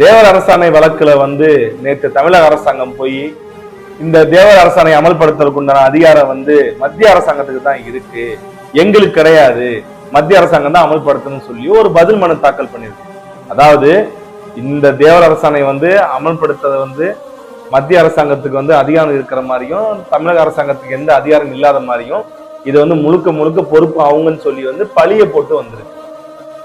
தேவர் அரசாணை வழக்குல வந்து நேற்று தமிழக அரசாங்கம் போய் இந்த தேவர் அரசாணை அமல்படுத்துறதுக்கு உண்டான அதிகாரம் வந்து மத்திய அரசாங்கத்துக்கு தான் இருக்கு. எங்களுக்கு கிடையாது. மத்திய அரசாங்கம் தான் அமல்படுத்தணும்னு சொல்லி ஒரு பதில் மனு தாக்கல் பண்ணியிருக்கு அதாவது இந்த தேவர் அரசாணை வந்து அமல்படுத்துறது வந்து மத்திய அரசாங்கத்துக்கு வந்து அதிகாரம் இருக்கிற மாதிரியும் தமிழக அரசாங்கத்துக்கு எந்த அதிகாரம் இல்லாத மாதிரியும் இது வந்து முழுக்க முழுக்க பொறுப்பு அவங்கன்னு சொல்லி வந்து பழிய போட்டு வந்திருக்கு.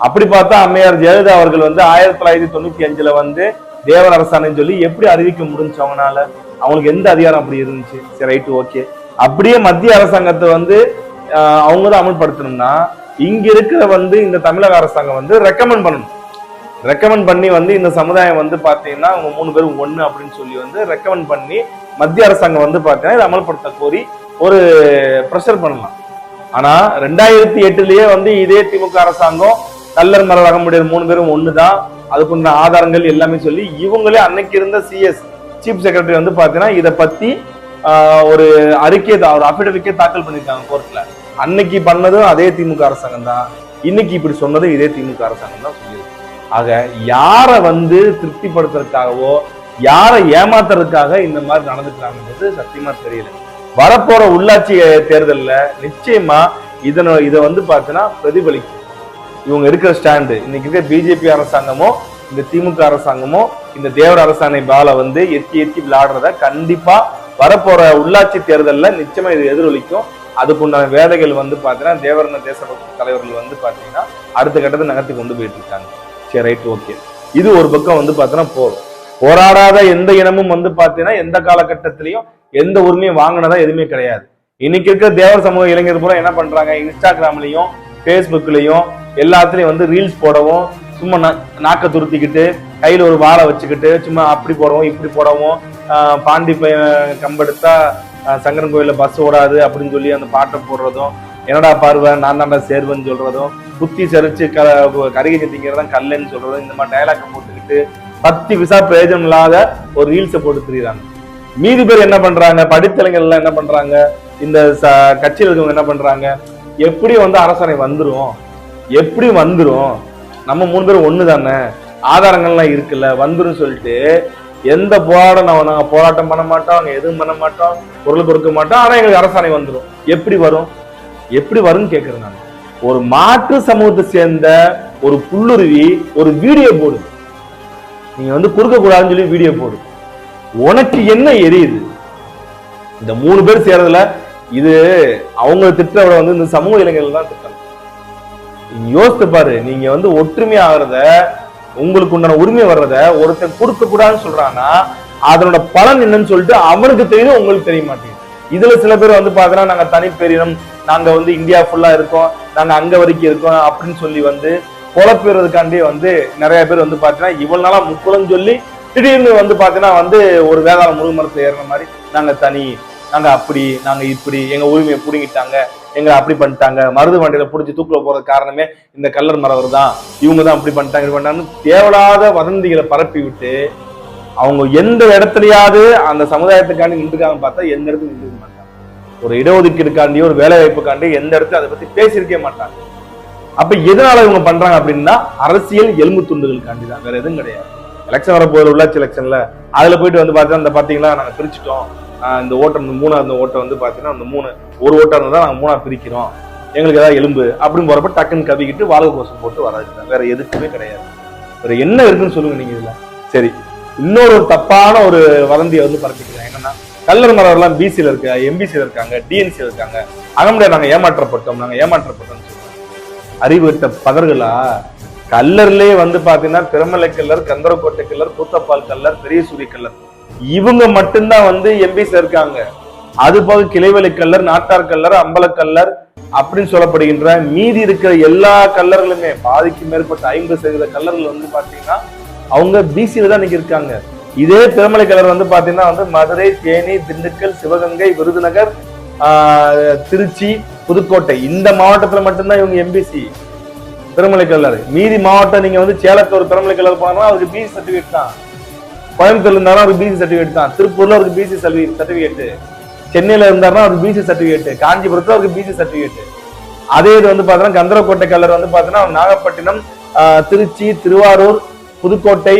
அப்படி பார்த்தா அம்மையார் ஜெயலலிதா அவர்கள் வந்து ஆயிரத்தி தொள்ளாயிரத்தி தொண்ணூத்தி அஞ்சுல வந்து தேவர் அரசாணைன்னு சொல்லி எப்படி அறிவிக்க முடிஞ்சு அவங்களால அவங்களுக்கு எந்த அதிகாரம் அப்படி இருந்துச்சு? சரி ரைட்டு ஓகே அப்படியே மத்திய அரசாங்கத்தை வந்து அவங்க தான் அமல்படுத்தணும்னா இங்க இருக்கிற வந்து இந்த தமிழக அரசாங்கம் வந்து ரெக்கமெண்ட் பண்ணணும். ரெக்கமெண்ட் பண்ணி வந்து இந்த சமுதாயம் வந்து பாத்தீங்கன்னா அவங்க மூணு பேரும் ஒண்ணு அப்படின்னு சொல்லி வந்து ரெக்கமெண்ட் பண்ணி மத்திய அரசாங்கம் வந்து பாத்தீங்கன்னா இதை அமல்படுத்த கோரி ஒரு ப்ரெஷர் பண்ணலாம். ஆனா ரெண்டாயிரத்தி எட்டுலயே வந்து இதே திமுக அரசாங்கம் கல்லர் மர வகமுடைய மூணு பேரும் ஒண்ணுதான். அதுக்குண்டான ஆதாரங்கள் எல்லாமே சொல்லி இவங்களே அன்னைக்கு இருந்த சிஎஸ் சீஃப் செக்ரட்டரி வந்து பாத்தீங்கன்னா இதை பத்தி ஆஹ், ஒரு அறிக்கை ஒரு அபிடவிக்கே தாக்கல் பண்ணியிருக்காங்க கோர்ட்ல அன்னைக்கு பண்ணதும் அதே திமுக அரசாங்கம் தான். இன்னைக்கு இப்படி சொன்னதும் இதே திமுக அரசாங்கம் தான் சொல்லியிருக்கு. ஆக யாரை வந்து திருப்திப்படுத்துறதுக்காகவோ யாரை ஏமாத்துறதுக்காக இந்த மாதிரி நடந்துக்கிறாங்கன்றது சத்தியமா தெரியல. வரப்போற உள்ளாட்சி தேர்தலில் நிச்சயமா இதனை இதை வந்து பார்த்தீங்கன்னா பிரதிபலிக்கும். இவங்க இருக்கிற ஸ்டாண்டு இன்னைக்கு இருக்க பிஜேபி அரசாங்கமோ இந்த திமுக அரசாங்கமோ இந்த தேவர் அரசாணை பால வந்து எத்தி எத்தி விளையாடுறத கண்டிப்பா வரப்போற உள்ளாட்சி தேர்தலில் நிச்சயமா இது எதிரொலிக்கும். அதுக்குண்டான வேலைகள் வந்து பாத்தீங்கன்னா தேவரண தேசபக்த தலைவர்கள் வந்து பாத்தீங்கன்னா அடுத்த கட்டத்தை நகர்த்தி கொண்டு போயிட்டு இருக்காங்க. சரி ரைட் ஓகே இது ஒரு பக்கம் வந்து பாத்தீங்கன்னா போதும். போராடாத எந்த இனமும் வந்து பாத்தீங்கன்னா எந்த காலகட்டத்திலையும் எந்த உரிமையும் வாங்கினதா எதுவுமே கிடையாது. இன்னைக்கு இருக்கிற தேவர் சமூக இளைஞர் பூரா என்ன பண்றாங்க? இன்ஸ்டாகிராம்லயும் ஃபேஸ்புக்லேயும் எல்லாத்துலேயும் வந்து ரீல்ஸ் போடவும் சும்மா நா- நாக்க துருத்திக்கிட்டு கையில் ஒரு வாழை வச்சுக்கிட்டு சும்மா அப்படி போடவும் இப்படி போடவும் பாண்டி பையன் கம்பெடுத்தா சங்கரன் கோயிலில் பஸ் ஓடாது அப்படின்னு சொல்லி அந்த பாட்டை போடுறதும் என்னடா பார்வை நான் தாண்டா சேர்வன்னு சொல்கிறதும் புத்தி சரிச்சு க கருகை திங்கிறதான் கல்லுன்னு சொல்கிறதும் இந்த மாதிரி டயலாக் போட்டுக்கிட்டு பத்து விசா பிரயோஜனம் இல்லாத ஒரு ரீல்ஸை போட்டு திரியுறாங்க. மீதி பேர் என்ன பண்றாங்க? படித்தலைங்கள்லாம் என்ன பண்றாங்க? இந்த ச- கட்சியில் இருக்கவங்க என்ன பண்றாங்க? எப்படி வந்து அரசாணை வந்துடும் எப்படி வந்துடும் நம்ம மூணு பேரும் ஒண்ணு தானே? ஆதாரங்கள்லாம் இருக்குல்ல வந்துரும் சொல்லிட்டு எந்த போராட்டம் நம்ம போராட்டம் பண்ண மாட்டோம் அங்க எதுவும் பண்ண மாட்டோம் பொருள் கொடுக்க மாட்டோம் ஆனால் எங்களுக்கு அரசாணை வந்துடும் எப்படி வரும்? எப்படி வரும்னு கேட்குறேன் நான். ஒரு மாற்று சமூகத்தை சேர்ந்த ஒரு புல்லுருவி ஒரு வீடியோ போடு. நீங்க வந்து கொடுக்க கூடாதுன்னு சொல்லி வீடியோ போடு. உனக்கு என்ன எரியுது? இந்த மூணு பேர் சேர்றதுல இது அவங்க திட்டுறவரை வந்து இந்த சமூக இளைஞர்கள் தான் திட்டம். யோசித்து பாரு நீங்க வந்து ஒற்றுமை ஆகிறத உங்களுக்கு உண்டான உரிமை வர்றத ஒருத்தன் கொடுக்க கூடாதுன்னு சொல்றான்னா அதனோட பலன் என்னன்னு சொல்லிட்டு அவனுக்கு தெரியும் உங்களுக்கு தெரிய மாட்டேங்குது. இதுல சில பேர் வந்து பாத்தீங்கன்னா நாங்க தனிப்பெரினம் நாங்க வந்து இந்தியா ஃபுல்லா இருக்கோம் நாங்க அங்க வரைக்கும் இருக்கோம் அப்படின்னு சொல்லி வந்து குழப்பிடுறதுக்காண்டி வந்து நிறைய பேர் வந்து பாத்தீங்கன்னா இவ்வளவு நாளா முக்குளம் சொல்லி திடீர்னு வந்து பாத்தீங்கன்னா வந்து ஒரு வேதாள முருகமரத்துல ஏறுற மாதிரி நாங்க தனி நாங்க அப்படி நாங்க இப்படி எங்க உரிமையை பிடுங்கிட்டாங்க எங்களை அப்படி பண்ணிட்டாங்க மருது வண்டியில புடிச்சு தூக்குல போறது காரணமே இந்த கல்லர் மரவர் தான். இவங்க தான் அப்படி பண்ணிட்டாங்க இப்படி தேவையில்லாத வதந்திகளை பரப்பி விட்டு அவங்க எந்த இடத்துலயாவது அந்த சமுதாயத்துக்காண்டி நின்றுக்காங்க பார்த்தா எந்த இடத்துல நின்றுக்க மாட்டாங்க. ஒரு இடஒதுக்கீடுக்காண்டி ஒரு வேலை வாய்ப்புக்காண்டி எந்த இடத்துல அதை பத்தி பேசியிருக்கவே மாட்டாங்க. அப்ப எதனால இவங்க பண்றாங்க அப்படின்னா அரசியல் எலும்பு துண்டுகளுக்காண்டி தான் வேற எதுவும் கிடையாது. எலெக்ஷன் வரப்போகுது உள்ளாட்சி எலெக்ஷன்ல அதுல போயிட்டு வந்து பார்த்தா அந்த பாத்தீங்களா நாங்க பிரிச்சுட்டோம். இந்த ஓட்டம் இந்த மூணாவது ஓட்டம் ஓட்டை வந்து பாத்தீங்கன்னா அந்த மூணு ஒரு ஓட்டம் இருந்தா நாங்கள் மூணாக பிரிக்கிறோம். எங்களுக்கு ஏதாவது எலும்பு அப்படின்னு போகிறப்ப டக்குன்னு கவிக்கிட்டு வாழ்வு கோஷம் போட்டு வராது வேற எதுக்குமே கிடையாது. வேற என்ன இருக்குன்னு சொல்லுங்க நீங்க இதில். சரி இன்னொரு ஒரு தப்பான ஒரு வதந்தியை வந்து பரப்பிக்கிறேன். என்னன்னா கல்லர் மரம்லாம் பிசியில் இருக்கு எம்பிசியில் இருக்காங்க டிஎன்சியில் இருக்காங்க. அகமுடியா நாங்க ஏமாற்றப்பட்டோம். நாங்க ஏமாற்றப்பட்டோம்னு சொல்லுவோம் அறிவுட்ட பதர்களா? கல்லர்லயே வந்து பாத்தீங்கன்னா திருமலை கல்லர் கந்தரக்கோட்டை கல்லர் கூத்தப்பால் கல்லர் பெரியசூரி கல்லர். இவங்க மட்டும்தான் வந்து எம்பிசில இருக்காங்க. அது போக கிளைவெளி கல்லர் நாட்டார் கல்லர் அம்பலக்கல்லர் அப்படின்னு சொல்லப்படுகின்ற மீதி இருக்கிற எல்லா கல்லர்களுமே பாதிக்கு மேற்பட்ட ஐம்பது சதவீத கல்லர்கள் வந்து பாத்தீங்கன்னா அவங்க பிசியில தான் இன்னைக்கு இருக்காங்க. இதே திருமலை கல்லர் வந்து பாத்தீங்கன்னா வந்து மதுரை தேனி திண்டுக்கல் சிவகங்கை விருதுநகர் ஆஹ், திருச்சி புதுக்கோட்டை. இந்த மாவட்டத்துல மட்டும்தான் இவங்க எம்பிசி திருமலை கல்லர். மீதி மாவட்டம் நீங்க வந்து சேலத்தூர் ஒரு திருமலை கல்லர் போனா அவருக்கு பிசி சர்டிபிகேட் தான். கோயம்புத்தூர்ல இருந்தாலும் அவருக்கு பிசி சர்டிஃபிகேட் தான். திருப்பூர்ல அவருக்கு பிசி சர்டிஃபிகேட் சென்னையில இருந்தாருன்னா அவருக்கு பிசி சர்டிஃபிகேட் காஞ்சிபுரத்துல அவருக்கு பிசி சர்டிஃபிகேட் அதே இது வந்து பாத்தீங்கன்னா கந்தரக்கோட்டை கல்லர் வந்து பாத்தீங்கன்னா நாகப்பட்டினம் திருச்சி திருவாரூர் புதுக்கோட்டை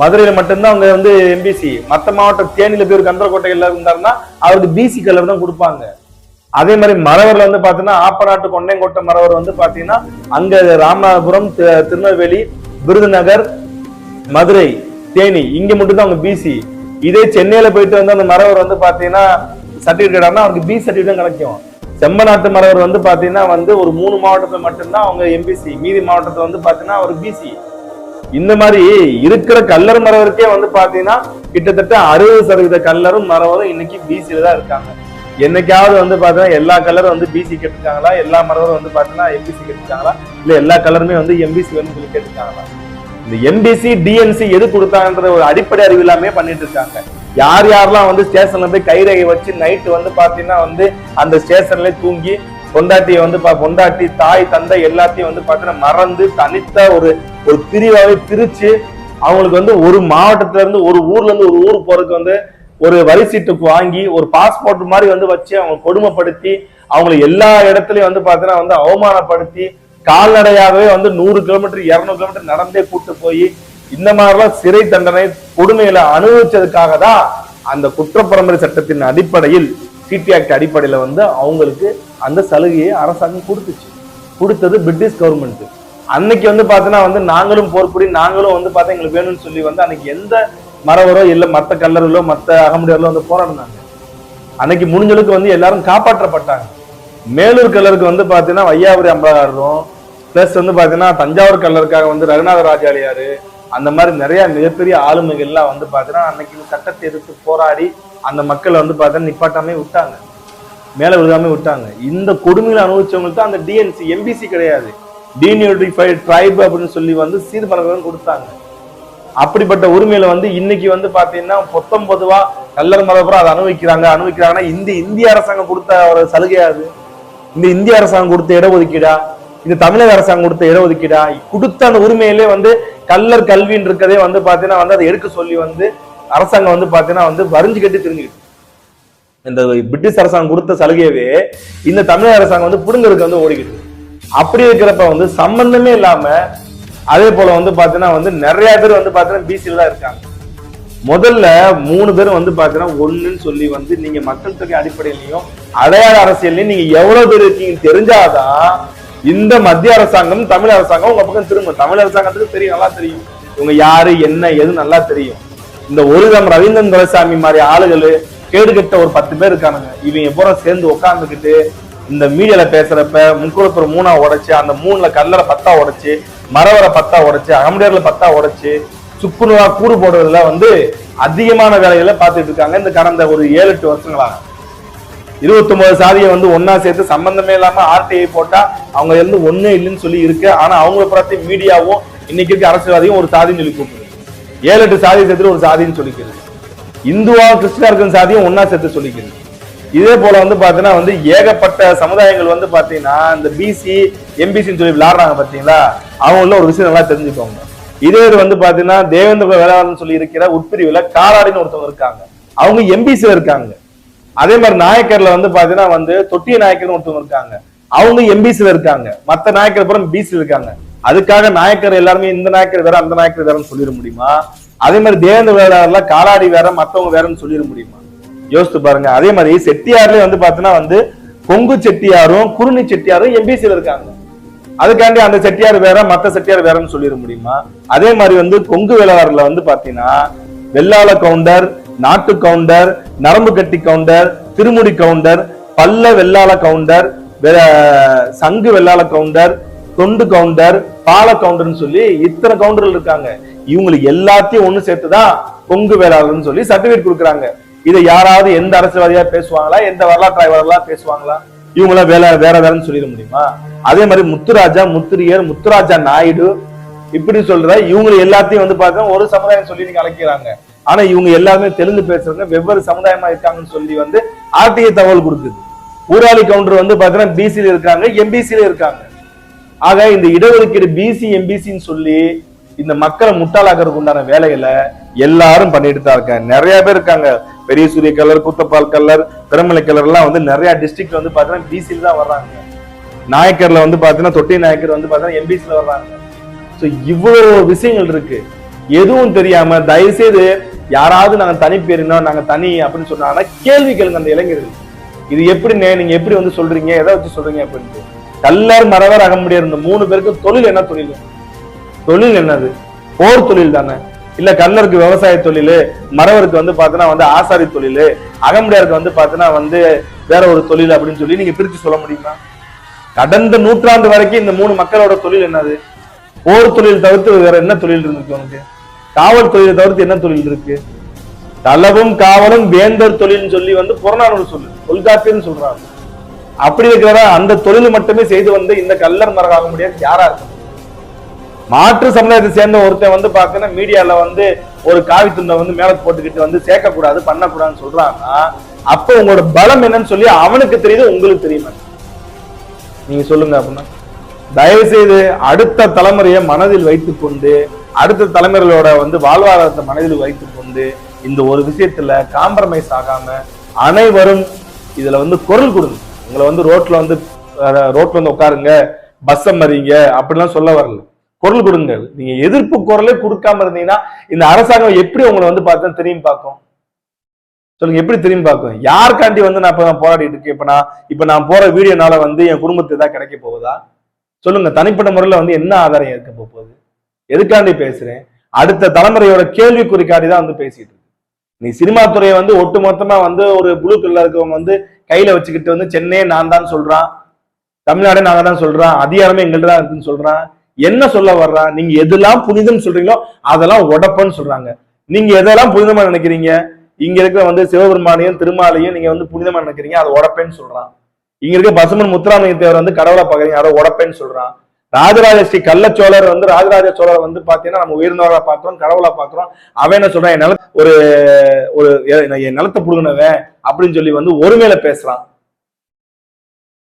மதுரையில மட்டும்தான் அவங்க வந்து எம்பிசி மற்ற மாவட்டம் தேனியில போய் ஒரு கந்தரக்கோட்டையில இருந்தாருன்னா அவருக்கு பிசி கலர் தான் கொடுப்பாங்க. அதே மாதிரி மறவரில் வந்து பாத்தீங்கன்னா ஆப்பநாட்டு கொண்டைங்கோட்டை மறவர் வந்து பாத்தீங்கன்னா அங்க ராமநாதபுரம் திருநெல்வேலி விருதுநகர் மதுரை. தேனி இங்க மட்டும் தான் அவங்க பிசி இதே சென்னையில போயிட்டு வந்து அந்த மறவர் வந்து பாத்தீங்கன்னா சர்டிபிகேட் அவருக்கு பி சர்டிபிகேட் கிடைக்கும். செம்மநாட்டு மறவர் வந்து பாத்தீங்கன்னா வந்து ஒரு மூணு மாவட்டத்துல மட்டும்தான் அவங்க எம்பிசி மீதி மாவட்டத்துல வந்து பாத்தீங்கன்னா அவர் பிசி இந்த மாதிரி இருக்கிற கல்லர் மறவருக்கே வந்து பாத்தீங்கன்னா கிட்டத்தட்ட அறுபது சதவீத கல்லரும் மறவரும் இன்னைக்கு பிசியில தான் இருக்காங்க. என்னைக்காவது வந்து பாத்தீங்கன்னா எல்லா கலரும் வந்து பிசி கேட்டிருக்காங்களா? எல்லா மறவரும் வந்து பாத்தீங்கன்னா எம்பிசி கேட்டிருக்காங்களா? இல்ல எல்லா கலருமே வந்து எம்பிசி வேணும்னு சொல்லி கேட்டிருக்காங்களா? இந்த எம்பிசி டிஎன்சி எது கொடுத்தாங்கன்ற ஒரு அடிப்படை அறிவு இல்லாமே பண்ணிட்டு இருக்காங்க. யார் யாரெல்லாம் வந்து ஸ்டேஷன்ல போய் கைரேகை வச்சு நைட்டு வந்து பாத்தீங்கன்னா வந்து அந்த ஸ்டேஷன்ல தூங்கி பொண்டாட்டியை வந்து பா- பொண்டாட்டி தாய் தந்தை எல்லாத்தையும் வந்து பாத்தீங்கன்னா மறந்து தனித்த ஒரு ஒரு பிரிவாவே பிரிச்சு அவங்களுக்கு வந்து ஒரு மாவட்டத்துல இருந்து ஒரு ஊர்ல இருந்து ஒரு ஊர் போறதுக்கு வந்து ஒரு வரி சீட்டுக்கு வாங்கி ஒரு பாஸ்போர்ட் மாதிரி வந்து வச்சு அவங்க கொடுமைப்படுத்தி அவங்களை எல்லா இடத்துலயும் வந்து பாத்தீங்கன்னா வந்து அவமானப்படுத்தி கால்நடையாகவே வந்து நூறு கிலோமீட்டர் இருநூறு கிலோமீட்டர் நடந்தே கூட்டு போய் இந்த மாதிரிலாம் சிறை தண்டனை கொடுமையில அனுபவிச்சதுக்காக தான் அந்த குற்றப்பரம்பரை சட்டத்தின் அடிப்படையில் சிடி ஆக்ட் அடிப்படையில் வந்து அவங்களுக்கு அந்த சலுகையை அரசாங்கம் கொடுத்துச்சு. கொடுத்தது பிரிட்டிஷ் கவர்மெண்ட் அன்னைக்கு வந்து பார்த்தீங்கன்னா வந்து நாங்களும் போர்க்குடி நாங்களும் வந்து பார்த்தா எங்களுக்கு வேணும்னு சொல்லி வந்து அன்னைக்கு எந்த மரவரோ இல்லை மற்ற கல்லர்களோ மற்ற அகமுடியார்களோ வந்து போராடினாங்க. அன்னைக்கு முடிஞ்சளவுக்கு வந்து எல்லாரும் காப்பாற்றப்பட்டாங்க. மேலூர் கல்லருக்கு வந்து பாத்தீங்கன்னா வையாபுரி அம்பகாரரும் பிளஸ் வந்து பாத்தீங்கன்னா தஞ்சாவூர் கல்லருக்காக வந்து ரகுநாத ராஜாலியாரு அந்த மாதிரி நிறைய மிகப்பெரிய ஆளுமைகள்லாம் வந்து பாத்தீங்கன்னா அன்னைக்கு சட்டத்தை எதிர்த்து போராடி அந்த மக்களை வந்து பாத்தீங்கன்னா நிப்பாட்டாமே விட்டாங்க. மேல விழுகாம விட்டாங்க. இந்த கொடுமையில் அனுபவிச்சவங்களுக்கு தான் அந்த டிஎன்சி எம்பிசி கிடையாது. டீனியோடிஃபைட் ட்ரைப் அப்படின்னு சொல்லி வந்து சீர்மரகம் கொடுத்தாங்க. அப்படிப்பட்ட உரிமையில வந்து இன்னைக்கு வந்து பாத்தீங்கன்னா பொத்தம் பொதுவா கல்லர் மதப்புறம் அதை அனுபவிக்கிறாங்க. அனுபவிக்கிறாங்கன்னா இந்த இந்திய அரசாங்கம் கொடுத்த ஒரு சலுகையாது இந்த இந்திய அரசாங்கம் கொடுத்த இடஒதுக்கீடா? இந்த தமிழக அரசாங்கம் கொடுத்த இடஒதுக்கீடா? கொடுத்த அந்த உரிமையிலே வந்து கல்லர் கல்வின்னு இருக்கதே வந்து பாத்தீங்கன்னா வந்து அதை எடுக்க சொல்லி வந்து அரசாங்கம் வந்து பாத்தீங்கன்னா வந்து வரிஞ்சு கட்டி தெரிஞ்சுக்கிட்டு. இந்த பிரிட்டிஷ் அரசாங்கம் கொடுத்த சலுகையவே இந்த தமிழக அரசாங்கம் வந்து புடுங்கிறதுக்கு வந்து ஓடிக்கிட்டு. அப்படி இருக்கிறப்ப வந்து சம்பந்தமே இல்லாம அதே போல வந்து பாத்தீங்கன்னா வந்து நிறைய பேர் வந்து பாத்தீங்கன்னா பிசில தான் இருக்காங்க. முதல்ல மூணு பேர் வந்து பாத்தீங்கன்னா ஒண்ணுன்னு சொல்லி வந்து நீங்க மக்கள் தொகை அடிப்படையிலையும் அடையாள அரசியல்லையும் நீங்க எவ்வளவு பேர் இருக்கீங்க தெரிஞ்சாதான் இந்த மத்திய அரசாங்கம் தமிழ் அரசாங்கம் உங்க பக்கம் திரும்ப தமிழ் அரசாங்கத்துக்கு தெரியும் நல்லா தெரியும். இவங்க யாரு என்ன எது நல்லா தெரியும். இந்த ஒரு தம் ரவீந்திரன் துரைசாமி மாதிரி ஆளுகள் கேடுகட்ட ஒரு பத்து பேர் இருக்கானுங்க. இவங்க பூரா சேர்ந்து உட்காந்துக்கிட்டு இந்த மீடியால பேசுறப்ப முக்குளத்தூர் மூணா உடைச்சு அந்த மூணுல கல்லரை பத்தா உடைச்சு மரவரை பத்தா உடைச்சு அகமுடியார்ல பத்தா உடைச்சு சுக்குநூறா கூறு போடுறதுல வந்து அதிகமான வேலைகளை பார்த்துட்டு இருக்காங்க. இந்த கடந்த ஒரு ஏழு எட்டு வருஷங்களாக. இருபத்தொன்பது சாதியை வந்து ஒன்னா சேர்த்து சம்பந்தமே இல்லாம ஆர்டிஐ போட்டா அவங்க இருந்து ஒண்ணு இல்லைன்னு சொல்லி இருக்கு. ஆனா அவங்க பத்தி மீடியாவும் இன்னைக்கு இருக்க அரசியல்வாதியும் ஒரு சாதின்னு சொல்லி கூப்பிடுது. ஏழு எட்டு சாதி சேர்த்து ஒரு சாதின்னு சொல்லிக்கிறது. இந்துவா கிறிஸ்டினா இருக்கிற சாதியும் ஒன்னா சேர்த்து சொல்லிக்கிறது. இதே போல வந்து பாத்தீங்கன்னா வந்து ஏகப்பட்ட சமுதாயங்கள் வந்து பாத்தீங்கன்னா இந்த பிசி எம்பிசின்னு சொல்லி விளையாடுறாங்க பாத்தீங்களா? அவங்கள ஒரு விஷயம் நல்லா தெரிஞ்சுக்கோங்க. இதே இது வந்து பாத்தீங்கன்னா தேவேந்திர வேளாண் சொல்லி இருக்கிற உட்பிரிவுல காலாடின்னு ஒருத்தவங்க இருக்காங்க. அவங்க எம்பிசில இருக்காங்க. அதே மாதிரி நாயக்கர்ல வந்து பாத்தீங்கன்னா வந்து தொட்டிய நாயக்கர்னு ஒருத்தவங்க இருக்காங்க. அவங்க எம்பிசில இருக்காங்க. மத்த நாயக்கர் அப்புறம் பிசில இருக்காங்க. அதுக்காக நாயக்கர் எல்லாருமே இந்த நாயக்கர் வேற அந்த நாயக்கர் வேறன்னு சொல்லிட முடியுமா? அதே மாதிரி தேவேந்திர வேளாளர்ல காலாடி வேற மத்தவங்க வேறன்னு சொல்லிட முடியுமா? யோசித்து பாருங்க. அதே மாதிரி செட்டியார்லயே வந்து பாத்தீங்கன்னா வந்து கொங்கு செட்டியாரும் குருணி செட்டியாரும் எம்பிசில இருக்காங்க. அதுக்காண்டி அந்த செட்டியார் வேற மத்த செட்டியார் வேறன்னு சொல்லிட முடியுமா? அதே மாதிரி வந்து கொங்கு வேளாளர்ல வந்து பாத்தீங்கன்னா வெள்ளாள கவுண்டர் நாட்டு கவுண்டர் நரம்பு கட்டி கவுண்டர் திருமுடி கவுண்டர் பல்ல வெள்ளாள கவுண்டர் சங்கு வெள்ளாள கவுண்டர் தொண்டு கவுண்டர் பால கவுண்டர்னு சொல்லி இத்தனை கவுண்டர்கள் இருக்காங்க. இவங்களுக்கு எல்லாத்தையும் ஒண்ணு சேர்த்துதான் கொங்கு வேளாளர்னு சொல்லி சர்டிபிகேட் கொடுக்குறாங்க. இதை யாராவது எந்த அரசியல்வாதியா பேசுவாங்களா? எந்த வரலாற்று ஆய்வாளர்களா பேசுவாங்களா? இவங்களாம் வேலை வேற வேறன்னு சொல்லிட முடியுமா? அதே மாதிரி முத்துராஜா முத்திரியர் முத்துராஜா நாயுடு இப்படி சொல்ற இவங்க எல்லாத்தையும் வந்து பார்த்தா ஒரு சமுதாயம் சொல்லி நீங்க அழைக்கிறாங்க. ஆனா இவங்க எல்லாருமே தெலுங்கு பேசுறவங்க வெவ்வேறு சமுதாயமா இருக்காங்கன்னு சொல்லி வந்து ஆர்டிஐ தகவல் கொடுக்குது. ஊராளி கவுண்டர் வந்து பாத்தீங்கன்னா பிசில இருக்காங்க எம்பிசில இருக்காங்க. ஆக இந்த இடஒதுக்கீடு பிசி எம்பிசின்னு சொல்லி இந்த மக்களை முட்டாளாக்குறதுக்கு உண்டான வேலைகளை எல்லாரும் பண்ணிட்டு தான் இருக்காங்க. நிறைய பேர் இருக்காங்க. பெரிய சூரிய கல்லர் கூத்தப்பால் கல்லர் திருமலை கல்லர் எல்லாம் வந்து நிறைய டிஸ்ட்ரிக்ட் வந்து பாத்தீங்கன்னா பிசில தான் வர்றாங்க. நாயக்கர்ல வந்து பாத்தீங்கன்னா தொட்டி நாயக்கர் வந்து பாத்தீங்கன்னா எம்பிசில வர்றாங்க. ஸோ இவ்வளோ விஷயங்கள் இருக்கு. எதுவும் தெரியாம தயவு செய்து யாராவது நாங்க தனி பேருனா நாங்க தனி அப்படின்னு சொன்னாங்கன்னா கேள்வி கேளுங்க அந்த இளைஞர்கள். இது எப்படிண்ணே நீங்க எப்படி வந்து சொல்றீங்க? எதை வச்சு சொல்றீங்க அப்படின்ட்டு. கல்லர் மறவர் அகமுடியார் இந்த மூணு பேருக்கு தொழில் என்ன தொழில்? தொழில் என்னது? போர் தொழில் தானே. இல்ல கல்லருக்கு விவசாய தொழில் மறவருக்கு வந்து பாத்தீங்கன்னா வந்து ஆசாரி தொழில் அகமுடியாருக்கு வந்து பாத்தீங்கன்னா வந்து வேற ஒரு தொழில் அப்படின்னு சொல்லி நீங்க பிரிச்சு சொல்ல முடியுமா? கடந்த நூற்றாண்டு வரைக்கும் இந்த மூணு மக்களோட தொழில் என்னது? போர் தொழில் தவிர்த்து வேற என்ன தொழில் இருந்துச்சு உனக்கு? காவல் தொழிலை தவிர்த்து என்ன தொழில் இருக்கு? தளவும் காவலும் வேந்தர் தொழில்னு சொல்லி வந்து புறநானூறு சொல்லு தொல்காப்பியன்னு சொல்றாங்க. அப்படி இருக்கிற அந்த தொழில் மட்டுமே செய்து வந்து இந்த கல்லர் மரகாக முடியாது யாரா இருக்க மாற்று சமுதாயத்தை சேர்ந்த ஒருத்தன் வந்து பாத்தீங்கன்னா மீடியால வந்து ஒரு காவி துண்டை வந்து மேல போட்டுக்கிட்டு வந்து சேர்க்கக்கூடாது பண்ணக்கூடாதுன்னு சொல்றாங்கன்னா அப்ப உங்களோட பலம் என்னன்னு சொல்லி அவனுக்கு தெரியுது உங்களுக்கு தெரியுமா? நீங்க சொல்லுங்க அப்படின்னா. தயவு செய்து அடுத்த தலைமுறையை மனதில் வைத்துக்கொண்டு அடுத்த தலைமுறைகளோட வந்து வாழ்வாதாரத்தை மனதில் வைத்துக்கொண்டு இந்த ஒரு விஷயத்துல காம்ப்ரமைஸ் ஆகாம அனைவரும் இதுல வந்து குரல் கொடுங்க. உங்களை வந்து ரோட்ல வந்து ரோட்ல வந்து உட்காருங்க பஸ்ஸை மறிங்க அப்படிலாம் சொல்ல வரல. குரல் கொடுங்க. நீங்க எதிர்ப்பு குரலே கொடுக்காம இருந்தீங்கன்னா இந்த அரசாங்கம் எப்படி உங்களை வந்து பார்த்தா திரும்பி பார்க்கும்? சொல்லுங்க எப்படி திரும்பி பார்க்கும்? யாருக்காண்டி வந்து நான் இப்ப நான் போராடிட்டு இருக்கேன்? இப்ப நான் இப்ப நான் போற வீடியோனால வந்து என் குடும்பத்துக்கு தான் கிடைக்க போகுதா? சொல்லுங்க தனிப்பட்ட முறையில் வந்து என்ன ஆதாரம் இருக்க போகுது? எதுக்காண்டி பேசுறேன்? அடுத்த தலைமுறையோட கேள்விக்குறிக்காண்டி தான் வந்து பேசிட்டு இருக்கு. நீ சினிமா துறையை வந்து ஒட்டுமொத்தமா வந்து ஒரு புளு கல்ல இருக்கவங்க வந்து கையில வச்சுக்கிட்டு வந்து சென்னையே நான் தான் சொல்றான் தமிழ்நாடே நாங்க தான் சொல்றான் அதிகாரமே எங்கள்ட்ட தான் இருக்குன்னு சொல்றான். என்ன சொல்ல வர்றான் நீங்க எதெல்லாம் புனிதம் சொல்றீங்களோ அதெல்லாம் உடப்பன்னு சொல்றாங்க. நீங்க எதெல்லாம் புனிதமா நினைக்கிறீங்க? இங்க இருக்கிற வந்து சிவபெருமானையும் திருமாலையும் நீங்க வந்து புனிதமா நினைக்கிறீங்க அதை உடப்பேன்னு சொல்றான். இங்க இருக்க பசுமன் முத்துராமலிங்க தேவர் வந்து கடவுளை பாக்குறீங்க யாரோ உடப்பேன்னு சொல்றான். ராஜராஜ ஸ்ரீ கள்ளச்சோழர் வந்து ராஜராஜ சோழர் வந்து பாத்தீங்கன்னா நம்ம உயர்ந்தவரா பாக்குறோம் கடவுளா பாக்குறோம் அவன் என்ன சொல்றான்? என் நில ஒரு ஒரு என் நிலத்தை புடுங்கினவன் அப்படின்னு சொல்லி வந்து ஒருவேளை பேசுறான்.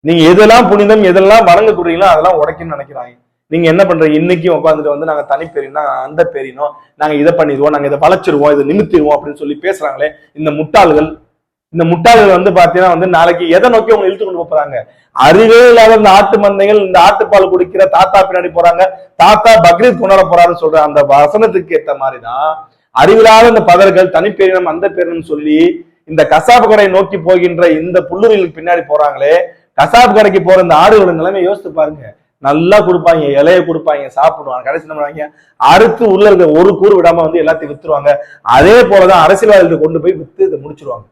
நீங்க எதெல்லாம் புனிதம் எதெல்லாம் வணங்கக்கூடியீங்களோ அதெல்லாம் உடைக்கணும்னு நினைக்கிறாங்க. நீங்க என்ன பண்றீங்க? இன்னைக்கும் உட்காந்துட்டு வந்து நாங்க தனி பெரியனா அந்த பெரியனோ நாங்க இதை பண்ணிடுவோம் நாங்க இதை வளைச்சிருவோம் இதை நிமித்திடுவோம் அப்படின்னு சொல்லி பேசுறாங்களே. இந்த முட்டாள்கள் இந்த முட்டாள்கள் வந்து பாத்தீங்கன்னா வந்து நாளைக்கு எதை நோக்கி அவங்க இழுத்து கொண்டு போறாங்க? அறிவே இல்லாத இந்த ஆட்டு மந்தைகள் இந்த ஆட்டுப்பால் குடிக்கிற தாத்தா பின்னாடி போறாங்க. தாத்தா பக்ரீத் கொண்டாட போறாருன்னு சொல்ற அந்த வசனத்துக்கு ஏத்த மாதிரிதான் அறிவில்லாத இந்த பதர்கள் தனிப்பேரினம் அந்த பேரினம் சொல்லி இந்த கசாப்பு கடை நோக்கி போகின்ற இந்த புல்லுரிகளுக்கு பின்னாடி போறாங்களே கசாப்பு கடைக்கு போற இந்த ஆடுகளோட நிலைமை யோசித்து பாருங்க. நல்லா கொடுப்பாங்க இலையை கொடுப்பாங்க சாப்பிடுவாங்க. கடைசி என்ன பண்ணுவாங்க? அறுத்து உள்ள இருக்க ஒரு கூறு விடாம வந்து எல்லாத்தையும் வித்துருவாங்க. அதே போலதான் அரசியல்வாதிகள் கொண்டு போய் வித்து இதை முடிச்சிருவாங்க.